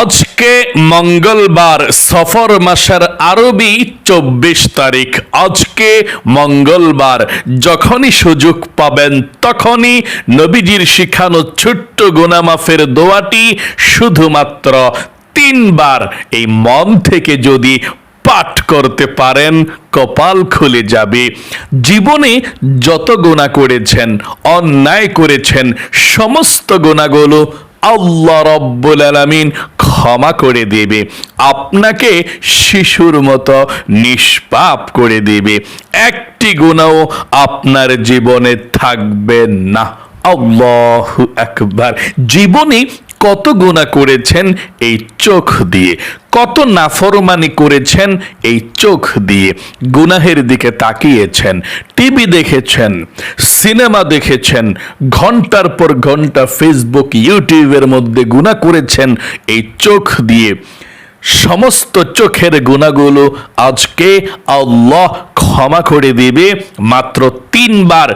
আজকে মঙ্গলবার সফর মাসের আরবি চব্বিশ তারিখ। আজকে মঙ্গলবার। যখনই সুযোগ পাবেন তখনই নবীজির শিখানো ছোট্ট গোনামাফের দোয়াটি শুধুমাত্র তিনবার এই মন থেকে যদি পাঠ করতে পারেন, কপাল খুলে যাবে। জীবনে যত গোনা করেছেন, অন্যায় করেছেন, সমস্ত গোনাগুলো আল্লাহ রব্বুল আলামিন ক্ষমা করে দেবে। আপনাকে শিশুর মতো নিষ্পাপ করে দেবে। একটি গুণাও আপনার জীবনে থাকবে না। আল্লাহ একবার জীবনে কত গুণা করেছেন এই চোখ দিয়ে? কত নাফরমানি করেছেন এই চোখ দিয়ে? গুনাহের দিকে তাকিয়েছেন, টিভি দেখেছেন, সিনেমা দেখেছেন, ঘণ্টার পর ঘণ্টা ফেসবুক, ইউটিউবের মধ্যে গুণা করেছেন এই চোখ দিয়ে। সমস্ত চোখের গুণাগুলো আজকে আল্লাহ ক্ষমা করে দিবে। মাত্র তিনবার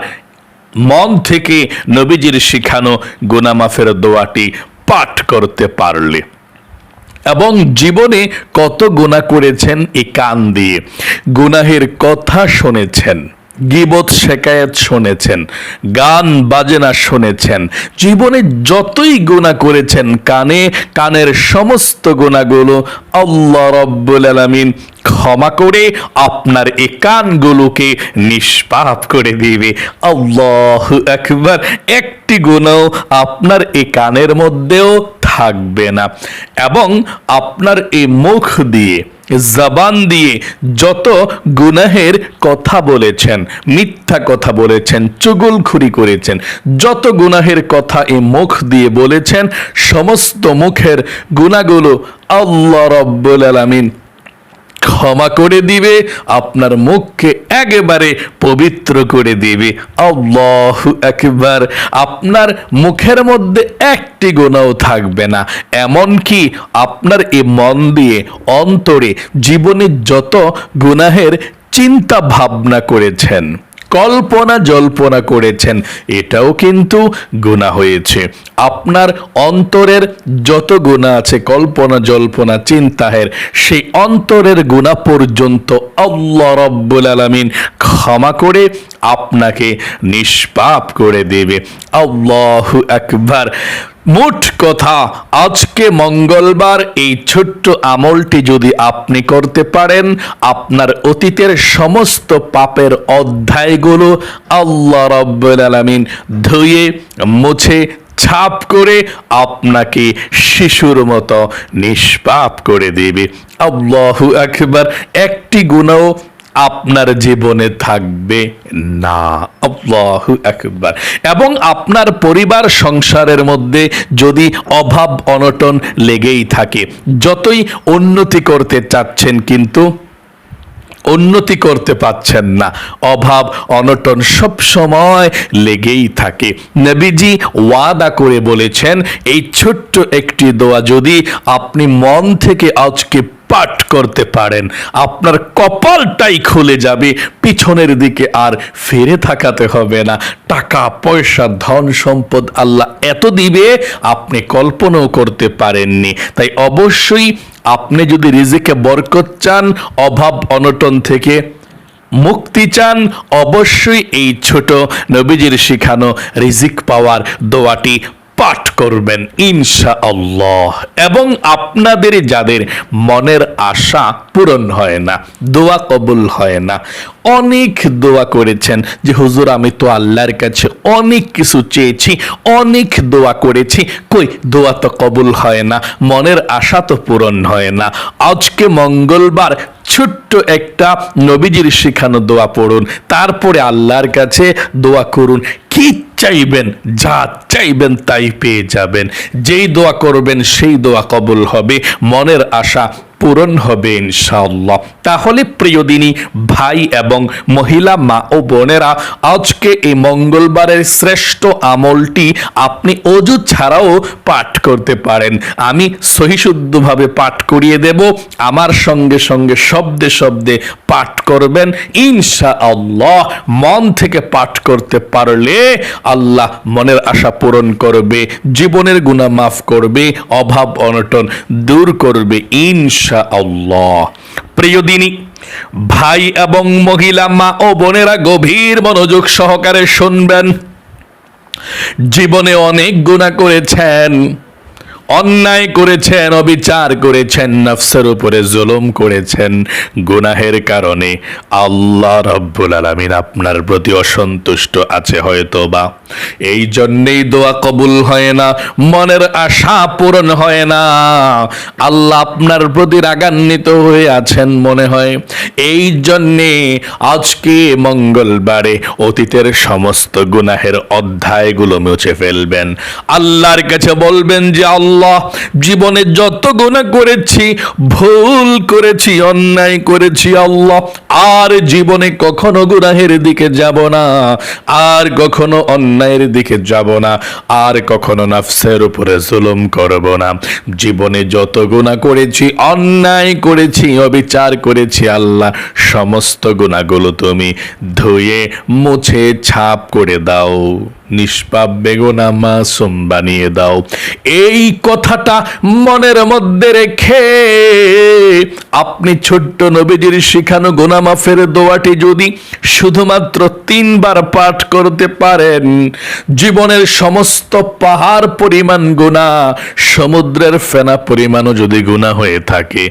মন থেকে নবীজির শিখানো গুনামাফের দোয়াটি পাঠ করতে পারলে। এবং জীবনে কত গুণা করেছেন এই কান দিয়ে। গুনাহের কথা শুনেছেন, গিবত শেকায়াত শুনেছেন, গান বাজনা শুনেছেন। জীবনে যতই গুণা করেছেন কানে, কানের সমস্ত গুণাগুলো আল্লাহ রব্বুল আলামিন ক্ষমা করে আপনার এ কানগুলোকে নিষ্পাপ করে দিবে। আল্লাহ একবার একটি গুণও আপনার এ কানের মধ্যেও থাকবে না। এবং আপনার এই মুখ দিয়ে, জবান দিয়ে যত গুনাহের কথা বলেছেন, মিথ্যা কথা বলেছেন, চুগলখুরি করেছেন, যত গুনাহের কথা এই মুখ দিয়ে বলেছেন, সমস্ত মুখের গুণাগুলো আল্লাহ রব্বুল আলামিন ক্ষমা করে দিবে, আপনার মুখকে একেবারে পবিত্র করে দিবে। আল্লাহ একবার আপনার মুখের মধ্যে একটি গোনাও থাকবে না। এমন কি আপনার এ মন দিয়ে অন্তরে জীবনের যত গুনাহের চিন্তা ভাবনা করেছেন। কল্পনা জল্পনা করেছেন। এটাও কিন্তু গুণা হয়েছে। আপনার অন্তরের যত গুণা আছে, কল্পনা জল্পনা, চিন্তাহের, সেই অন্তরের গুণা পর্যন্ত আল্লাহ রব্বুল আলমিন ক্ষমা করে আপনাকে নিষ্পাপ করে দেবে। আল্লাহ একবার মোট কথা, আজকে মঙ্গলবার এই ছোট্ট আমলটি যদি আপনি করতে পারেন, আপনার অতীতের সমস্ত পাপের অধ্যায়গুলো আল্লাহ রব্বুল আলামিন ধুয়ে, মুছে, ছাপ করে আপনাকে শিশুর মতো নিষ্পাপ করে দেবে। আল্লাহু একবার একটি গুণাও আপনার জীবনে থাকবে না। আল্লাহু আকবার। এবং আপনার পরিবার সংসারের মধ্যে যদি অভাব, অনটন লেগেই থাকে, যতই উন্নতি করতে চাচ্ছেন কিন্তু উন্নতি করতে পাচ্ছেন না। অভাব, অনটন সব সময় লেগেই থাকে। নবীজি ওয়াদা করে বলেছেন, এই ছোট্ট একটি দোয়া যদি আপনি মন থেকে আজকে পাঠ করতে পারেন। আপনার কপালটাই খুলে যাবে, পিছনের দিকে আর ফিরে থাকাতে হবে না। টাকা, পয়সা, ধন সম্পদ আল্লাহ এত দিবে, আপনি কল্পনাও করতে পারেননি। তাই অবশ্যই আপনি যদি রিজিকে বরকত চান, অভাব অনটন থেকে মুক্তি চান, অবশ্যই এই ছোট নবীজির শিখানো রিজিক পাওয়ার দোয়াটি পাঠ করবেন ইনশা আল্লাহ এবং আপনাদের যাদের মনের আশা পূরণ হয় না, দোয়া কবুল হয় না, অনেক দোয়া করেছেন যে, হুজুর, আমি তো আল্লাহর কাছে অনেক কিছু চেয়েছি, অনেক দোয়া করেছি, কই, দোয়া তো কবুল হয় না, মনের আশা তো পূরণ হয় না। আজকে মঙ্গলবার ছোট্ট একটা নবীজির শিখানো দোয়া পড়ুন। তারপরে আল্লাহর কাছে দোয়া করুন। কি চাইবেন, যা চাইবেন তাই পেয়ে যাবেন। যেই দোয়া করবেন, সেই দোয়া কবুল হবে। মনের আশা পূরণ হবে ইনশাআল্লাহ। তাহলে প্রিয়দিনী ভাই এবং মহিলা, মা ও বোনেরা, আজকে এই মঙ্গলবারের শ্রেষ্ঠ আমলটি আপনি অজু ছাড়াও পাঠ করতে পারেন। আমি সহিশুদ্ধভাবে পাঠ করিয়ে দেব। আমার সঙ্গে সঙ্গে শব্দে শব্দে পাঠ করবেন। ইনশা আল্লাহ মন থেকে পাঠ করতে পারলে আল্লাহ মনের আশা পূরণ করবে, জীবনের গুণা মাফ করবে, অভাব অনটন দূর করবে। ইনশা আল্লাহ প্রিয় দিনী, ভাই এবং মহিলা, মা ও বোনেরা গভীর মনোযোগ সহকারে শুনবেন। জীবনে অনেক গুণা করেছেন। অন্যায় করেছেন, অবিচার করেছেন, নফসের উপরে জুলুম করেছেন। গুনাহের কারণে আল্লাহ রব্বুল আলমিন আপনার প্রতি অসন্তুষ্ট আছে হয়তো বা এই জন্যেই দোয়া কবুল হয় না, মনের আশা পূরণ হয় না। আল্লাহ আপনার প্রতি রাগান্বিত হয়ে আছেন মনে হয়। এই জন্যে আজকে মঙ্গলবারে অতীতের সমস্ত গুনাহের অধ্যায়গুলো মুছে ফেলবেন। আল্লাহর কাছে বলবেন যে, আল্লাহ জীবনে যত গুণা করেছি, ভুল করেছি, অন্যায় করেছি আল্লাহ, আর জীবনে কখনো গুনাহের দিকে যাব না, আর কখনো অন্যায়ের দিকে যাব না, আর কখনো নাফসের উপরে জুলুম করব না। জীবনে যত গুণা করেছি, অন্যায় করেছি, অবিচার করেছি আল্লাহ, সমস্ত গুণাগুলো তুমি ধুয়ে, মুছে, ছাপ করে দাও। নিষ্পাপ বেগুনা মাসুম বানিয়ে দাও। এই কথাটা মনের মধ্যে রেখে আপনি ছোট্ট নবীজির শিখানো গোনা মাফের দোয়াটি যদি শুধুমাত্র তিনবার পাঠ করতে পারেন, জীবনের সমস্ত পাহাড় পরিমাণ গুণা সমুদ্রের ফেনা পরিমাণও যদি গুণা হয়ে থাকে,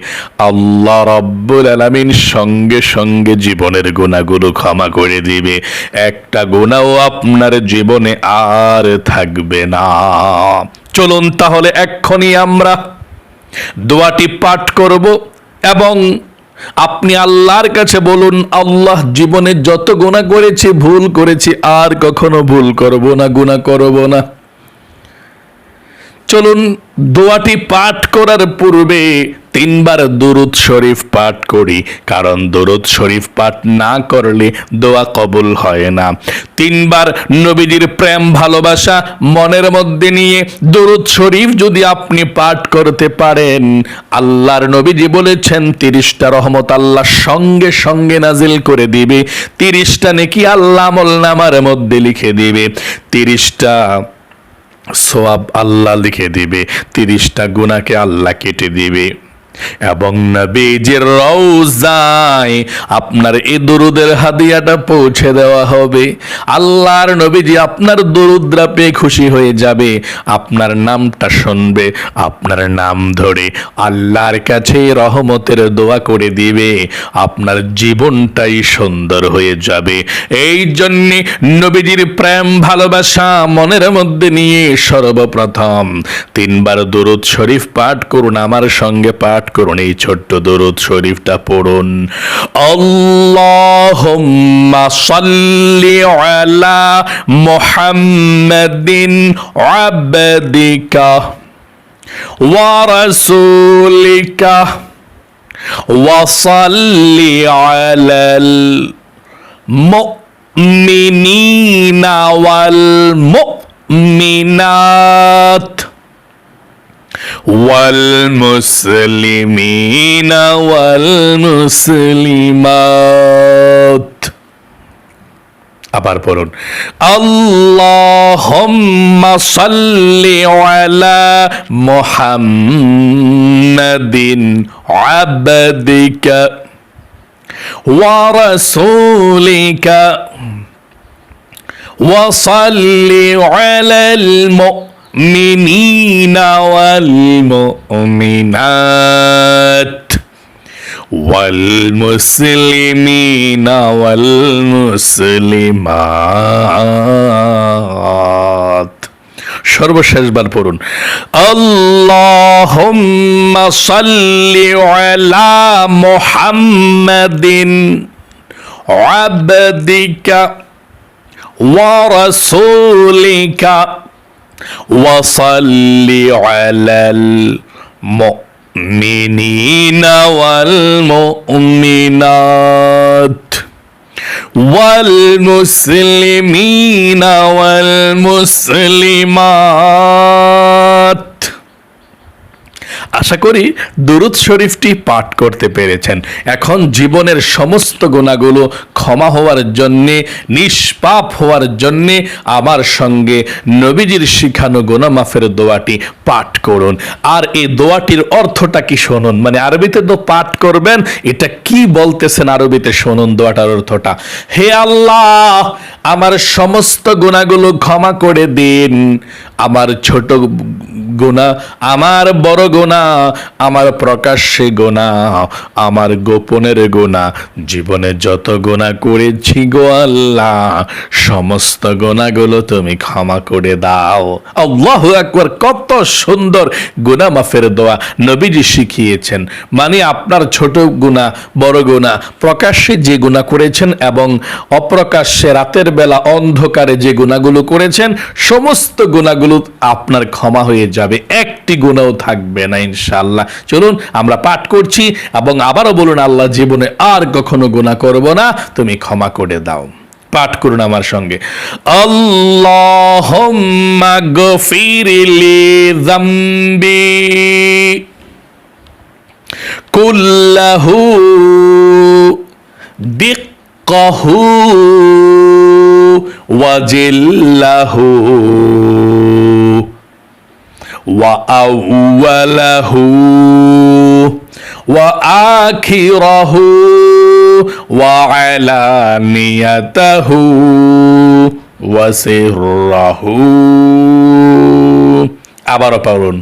আল্লাহ রব্বুল আলামিন সঙ্গে সঙ্গে জীবনের গুণাগুলো ক্ষমা করে দিবে। একটা গুণাও আপনার জীবনে আর থাকবে না। চলুন তাহলে এক্ষুনি আমরা দোয়াটি পাঠ করব এবং আপনি আল্লাহর কাছে বলুন, আল্লাহ জীবনে যত গুণা করেছি, ভুল করেছি, আর কখনো ভুল করব না গুণা করব না। চলুন দোয়াটি পাঠ করার পূর্বে তিনবার দরুদ শরীফ পাঠ করি, কারণ দরুদ শরীফ পাঠ না করলে দোয়া কবুল হয় না। তিনবার নবীজির প্রেম, ভালোবাসা মনের মধ্যে নিয়ে দরুদ শরীফ যদি আপনি পাঠ করতে পারেন, আল্লাহর নবীজি বলেছেন, তিরিশটা রহমত আল্লাহ সঙ্গে সঙ্গে নাজিল করে দিবে। তিরিশটা নাকি আল্লাহ আমল নামার মধ্যে লিখে দিবে। তিরিশটা সোয়াব আল্লাহ লিখে দিবে তিরিশটা গুণাকে আল্লাহ কেটে দিবে। এবং নবীজির রওজায় আপনার এই দরুদের হাদিয়াটা পৌঁছে দেওয়া হবে। আল্লাহর নবীজি আপনার দরুদরা পেয়ে খুশি হয়ে যাবে। আপনার নামটা শুনবে, আপনার নাম ধরে আল্লাহর কাছে রহমতের দোয়া করে দিবে। আপনার জীবনটাই সুন্দর হয়ে যাবে। এই জন্যে নবীজির প্রেম, ভালোবাসা মনের মধ্যে নিয়ে সর্বপ্রথম তিনবার দরুদ শরীফ পাঠ করুন, আমার সঙ্গে পাঠ করুন এই ছোট্ট দরুদ শরীফটা পড়ুন। আল্লাহুম্মা সাল্লি আলা মুহাম্মাদিন আবদিকা ওয়া রাসূলিকা ওয়া সাল্লি আলাল মুমিনিনা ওয়াল মুমিনাত। والمسلمين والمسلمات আবার পড়ুন আল্লাহুম্মা সাল্লি আলা মুহাম্মাদিন আবদিকা ওয়া রাসূলিকা وصل على المؤمنين والمؤمنات والمسلمين والمسلمات সর্বশেষবার পড়ুন আল্লাহুম্মা সাল্লি আলা মুহাম্মাদিন আবদিকা ورسولك وصل على المؤمنين والمؤمنات والمسلمين والمسلمات. আশা করি দুরুদ শরীফটি পাঠ করতে পেরেছেন। এখন জীবনের সমস্ত গুণাগুলো ক্ষমা হওয়ার জন্যে, নিষ্পাপ হওয়ার জন্যে আমার সঙ্গে নবীজির শিখানো গোনা মাফের দোয়াটি পাঠ করুন। আর এই দোয়াটির অর্থটা কি শুনুন? মানে আরবিতে তো পাঠ করবেন, এটা কি বলতেছেন আরবিতে? শুনুন দোয়াটার অর্থটা। হে আল্লাহ, আমার সমস্ত গুণাগুলো ক্ষমা করে দিন। আমার ছোট গোনা আমার বড় গোনা আমার প্রকাশ্যে গোনা, আমার গোপনের গোনা, জীবনে যত গোনা করেছি গো আল্লাহ, সমস্ত গোনাগুলো তুমি ক্ষমা করে দাও। আল্লাহ একবার কত সুন্দর গুনা মাফের দোয়া নবীজি শিখিয়েছেন। মানে আপনার ছোট গুণা বড় গুণা প্রকাশ্যে যে গুণা করেছেন এবং অপ্রকাশ্যে রাতের বেলা অন্ধকারে যে গুণাগুলো করেছেন, সমস্ত গুণাগুলো আপনার ক্ষমা হয়ে যাবে। একটি গুণাও থাকবে না ইনশাল্লাহ চলুন, আমরা পাঠ করছি এবং আবারও বলুন, আল্লাহ জীবনে আর কখনো গুণা করব না, তুমি ক্ষমা করে দাও। পাঠ করুন আমার সঙ্গে। আল্লাহুম্মা গফিরলি যামবি কুল্লাহু দিক্কাহু ওয়াজিল্লাহু وأوله وآخره وعلانيته وسره আবারও পড়ুন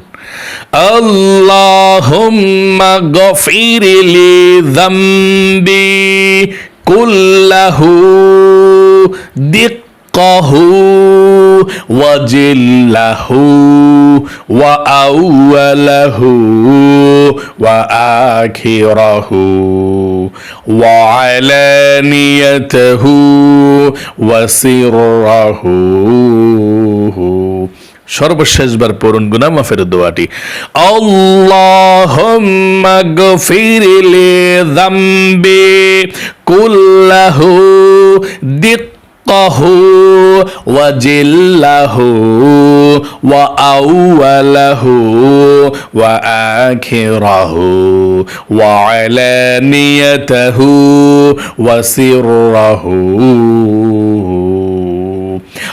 اللهم কহু ওয়াজিল্লাহু ওয়া আউয়ালাহু ওয়া আখিরাহু ওয়া আলানিয়াতাহু ওয়া সিররাহু। সর্বশেষবার পড়ুন গুনা মাফের দোয়াটি। আল্লাহুম্মা গফিরলি যামবি কুল্লাহু দিক دقه وجله وأوله وآخره وعلانيته وسره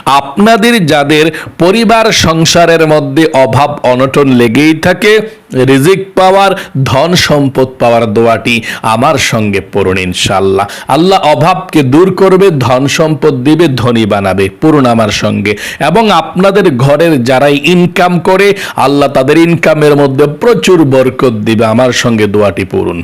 আপনাদের যাদের পরিবার সংসারের মধ্যে অভাব অনটন লেগেই থাকে, রিজিক পাওয়ার, ধন সম্পদ পাওয়ার দোয়াটি আমার সঙ্গে পড়ুন ইনশাল্লাহ আল্লাহ অভাবকে দূর করবে, ধন সম্পদ দিবে, ধনী বানাবে। পড়ুন আমার সঙ্গে। এবং আপনাদের ঘরের যারাই ইনকাম করে, আল্লাহ তাদের ইনকামের মধ্যে প্রচুর বরকত দিবে। আমার সঙ্গে দোয়াটি পড়ুন।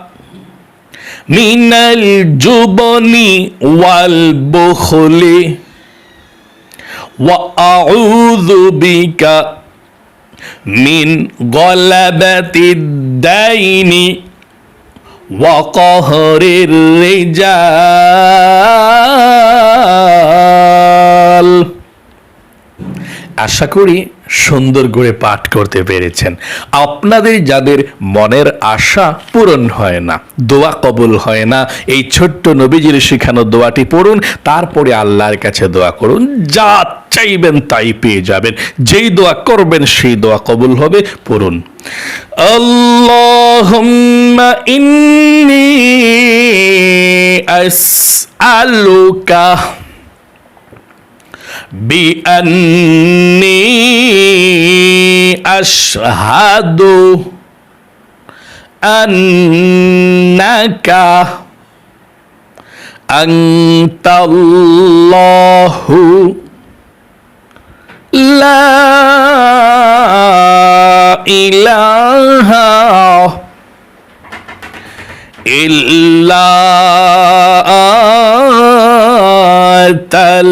من الجبن والبخل وأعوذ بك من غلبة الدين وقهر الرجال আশা করি সুন্দর করে পাঠ করতে পেরেছেন। আপনাদের যাদের মনের আশা পূরণ হয় না, দোয়া কবুল হয় না, এই ছোট্ট নবীজির শেখানো দোয়াটি পড়ুন, তারপরে আল্লাহর কাছে দোয়া করুন, যা চাইবেন তাই পেয়ে যাবেন। যেই দোয়া করবেন, সেই দোয়া কবুল হবে, পড়ুন। আল্লাহুম্মা ইন্নী বিআন্নি আশহাদু আন্নাকা আন্তাল্লাহু লা ইলাহা ইল্লা আতাল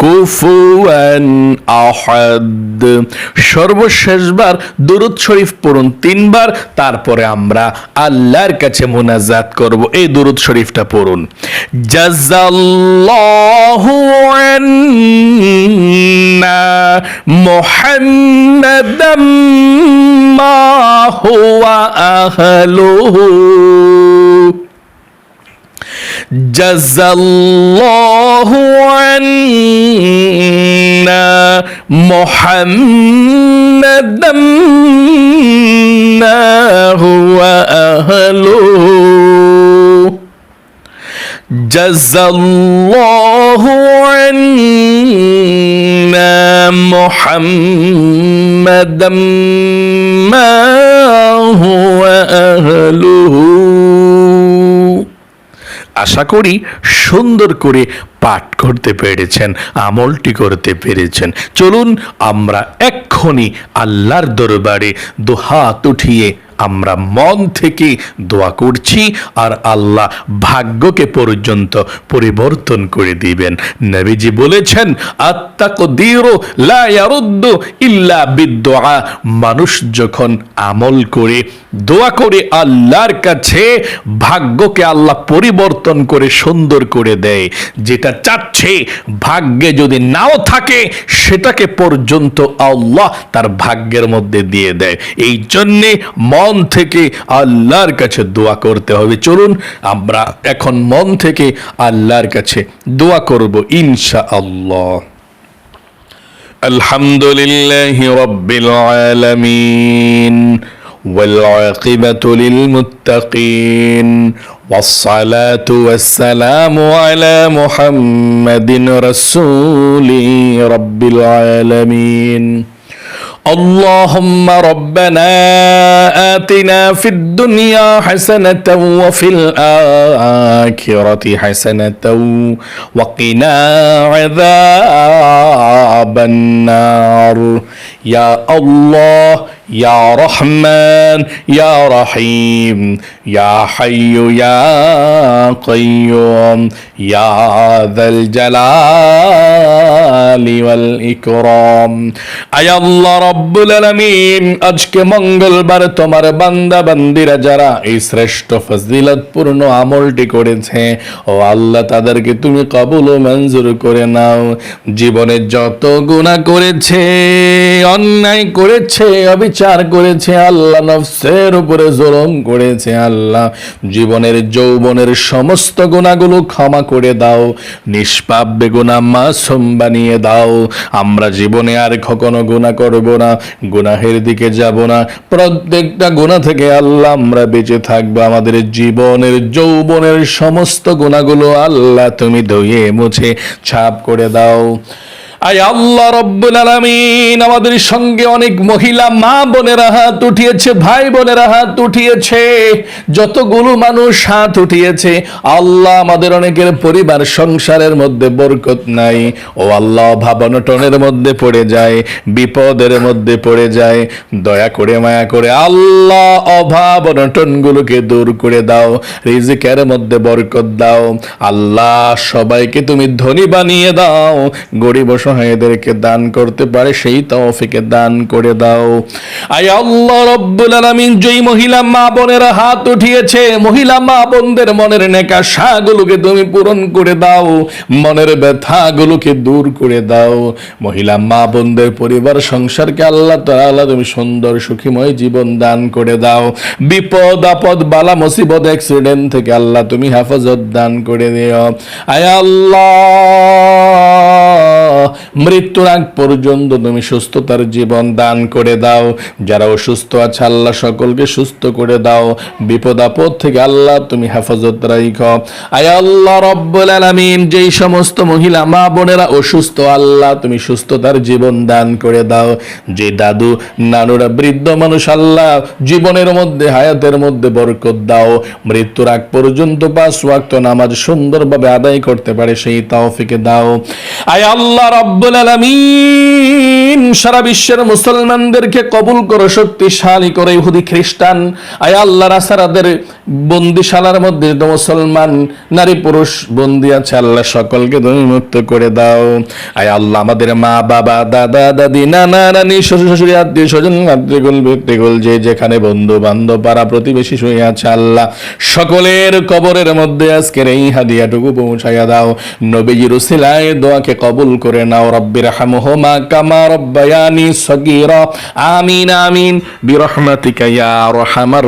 কুফুয়ান আহাদ। সর্বশেষবার দুরুদ শরীফ পড়ুন তিনবার, তারপরে আমরা আল্লাহর কাছে মোনাজাত করব। এই দুরুদ শরীফটা পড়ুন। জাজাল্লাহু আন্না মুহাম্মাদাম মা হুয়া আহলুহু। جزى الله عنا محمدا ما هو أهله جزى الله عنا محمدا ما আশা করি সুন্দর করে পাঠ করতে পেরেছেন, আমলটি করতে পেরেছেন। চলুন আমরা এক্ষুনি আল্লাহর দরবারে দুহাত উঠিয়ে আমরা মন থেকে দোয়া করছি আর আল্লাহ ভাগ্যকে পর্যন্ত পরিবর্তন করে দিবেন। নবীজি বলেছেন ইল্লা বিদ্দুআ মানুষ যখন আমল করে, দোয়া করে আল্লাহর কাছে, ভাগ্যকে আল্লাহ পরিবর্তন করে সুন্দর করে দেয়। যেটা চাচ্ছে, ভাগ্যে যদি নাও থাকে, সেটাকে পর্যন্ত আল্লাহ তার ভাগ্যের মধ্যে দিয়ে দেয়। এই জন্যে মন থেকে আল্লাহর কাছে দোয়া করতে হবে চলুন আমরা এখন মন থেকে আল্লাহর কাছে দোয়া করব ইনশা আল্লাহ الحمد لله رب العالمين والعاقبة للمتقين والصلاة والسلام على محمد رسول رب العالمين اللهم ربنا آتنا في الدنيا حسنة وفي الآخرة حسنة وقنا عذاب النار. يا الله يا رحمن يا رحيم. يا حي يا قيوم يا ذا الجلال والإكرام আয় আল্লাহ রব্বুল আলামিন আজকে মঙ্গলবার তোমার বান্দা বান্দিরা যারা এই শ্রেষ্ঠ ফজিলতপূর্ণ আমলটি করেছে ও আল্লাহ তাদেরকে তুমি কবুল ও মঞ্জুর করে নাও জীবনে যত গুনাহ করেছে অন্যায় করেছে অবিচার করেছে আল্লাহ নফসের উপরে জুলুম করেছে আল্লাহ, জীবনের যৌবনের সমস্ত গুণাগুলো ক্ষমা করে দাও, নিষ্পাপ বেগুনা মাসুম বানিয়ে দাও। আমরা জীবনে আর কখনো গুণা করব না, গুনাহের দিকে যাব না। প্রত্যেকটা গুণা থেকে আল্লাহ, আমরা বেঁচে থাকব। আমাদের জীবনের যৌবনের সমস্ত গুণাগুলো আল্লাহ তুমি ধুয়ে মুছে ছাপ করে দাও। আয় আল্লাহ রব্বুল আলামিন, আমাদের সঙ্গে অনেক মহিলা মা বোনেরা হাত উঠিয়েছে, ভাই বোনেরা হাত উঠিয়েছে, যতগুলো মানুষ হাত উঠিয়েছে, আল্লাহ আমাদের অনেকের পরিবার সংসারের মধ্যে বরকত নাই। ও আল্লাহ ভাবনটনের মধ্যে পড়ে যায়, বিপদের মধ্যে পড়ে যায়, দয়া করে, মায়া করে আল্লাহ অভাব অনটনগুলোকে দূর করে দাও, রিজিকের মধ্যে বরকত দাও, আল্লাহ সবাইকে তুমি ধনী বানিয়ে দাও, গরিব অসহায়দেরকে দান করতে পারে, সেই তৌফিকে দান করে দাও। আয় আল্লাহ রব্বুল আলামিন, যেই মহিলা মা বোনেরা হাত উঠিয়েছে, মহিলা মা বোনদের মনের নেকা শাগুলোকে তুমি পূরণ করে দাও, মনের ব্যথাগুলোকে দূর করে দাও। মহিলা মা বোনদের পরিবার, সংসারকে আল্লাহ তাআলা তুমি সুন্দর সুখীময় জীবন দান করে দাও। বিপদ, আপদ, বালা, মুসিবত, অ্যাক্সিডেন্ট থেকে আল্লাহ তুমি হেফাজত দান করে দিও। আয় আল্লাহ! মৃত্যুর আগ পর্যন্ত তুমি সুস্থতার জীবন দান করে দাও। যারা অসুস্থ আছে, আল্লাহ সকলকে সুস্থ করে দাও। বিপদ আপদ থেকে আল্লাহ তুমি হেফাজত রাইখ। আয় আল্লাহ রব্বুল আলামিন, যেই সমস্ত মহিলা, মা বোনেরা অসুস্থ, আল্লাহ তুমি সুস্থতার জীবন দান করে দাও। যে দাদু, নানুরা, বৃদ্ধ মানুষ, আল্লাহ জীবনের মধ্যে, হায়াতের মধ্যে বরকত দাও। মৃত্যুর আগ পর্যন্ত পাঁচ ওয়াক্ত নামাজ সুন্দরভাবে আদায় করতে পারে, সেই তাওফিকে দাও। আয় আল্লাহ রব্বুল আলামিন সারা বিশ্বের মুসলমানদেরকে কবুল করো, শক্তিশালী করে, ইহুদি খ্রিস্টান। আয় আল্লাহ রাসারাদের বন্দিশালার মধ্যে মুসলমান, নারী, পুরুষ বন্দি আছে, আল্লাহ সকলকে তুমি মুক্ত করে দাও। আয় আল্লাহ আমাদের মা, বাবা, দাদা, দাদি, নানা, নানি, শ্বশুর শাশুড়ি, আত্মীয় স্বজন আত্মীয়গুল ব্যক্তিগুল যে যেখানে বন্ধু বান্ধব পাড়া প্রতিবেশী শুয়ে আছে, আল্লাহ সকলের কবরের মধ্যে আজকের এই হাদিয়াটুকু পৌঁছাইয়া দাও। নবীজির উসিলায় দোয়াকে কবুল করে নাও রব্বির হামহুমা কামা রব্বায়ানি সগীরা। আমিন আমিন। বিরহমাতিকা ইয়া আরহামার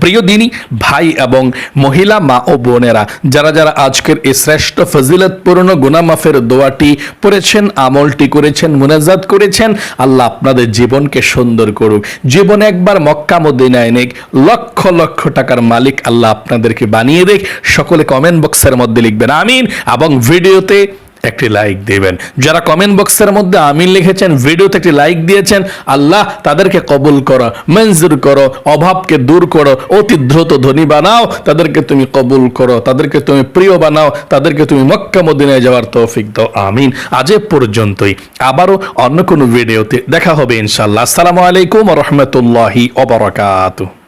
প্রিয় দিনী, ভাই এবং মহিলা, মা ও বোনেরা, যারা যারা আজকের এই শ্রেষ্ঠ ফজিলতপূর্ণ গুনামাফের দোয়াটি পড়েছেন, আমলটি করেছেন, মুনাজাত করেছেন, আল্লাহ আপনাদের জীবনকে সুন্দর করুক। জীবন একবার মক্কা, মদিনায় নেক, লক্ষ লক্ষ টাকার মালিক আল্লাহ আপনাদেরকে বানিয়ে দেখ। সকলে কমেন্ট বক্সের মধ্যে লিখবেন, আমিন। এবং ভিডিওতে একটি লাইক দিবেন। যারা কমেন্ট বক্সের মধ্যে আমিন লিখেছেন ভিডিওতে একটি লাইক দিয়েছেন, আল্লাহ তাদেরকে কবুল করো, মঞ্জুর করো, অভাবকে দূর করো, অতি দ্রুত ধনী বানাও, তাদেরকে তুমি কবুল করো, তাদেরকে তুমি প্রিয় বানাও, তাদেরকে তুমি মক্কা মদিনায় যাওয়ার তৌফিক দাও, আমিন। আজ পর্যন্তই। আবারও অন্য কোনো ভিডিওতে দেখা হবে ইনশাল্লাহ আসসালামু আলাইকুম রহমতুল্লাহি অবরাকাতুহ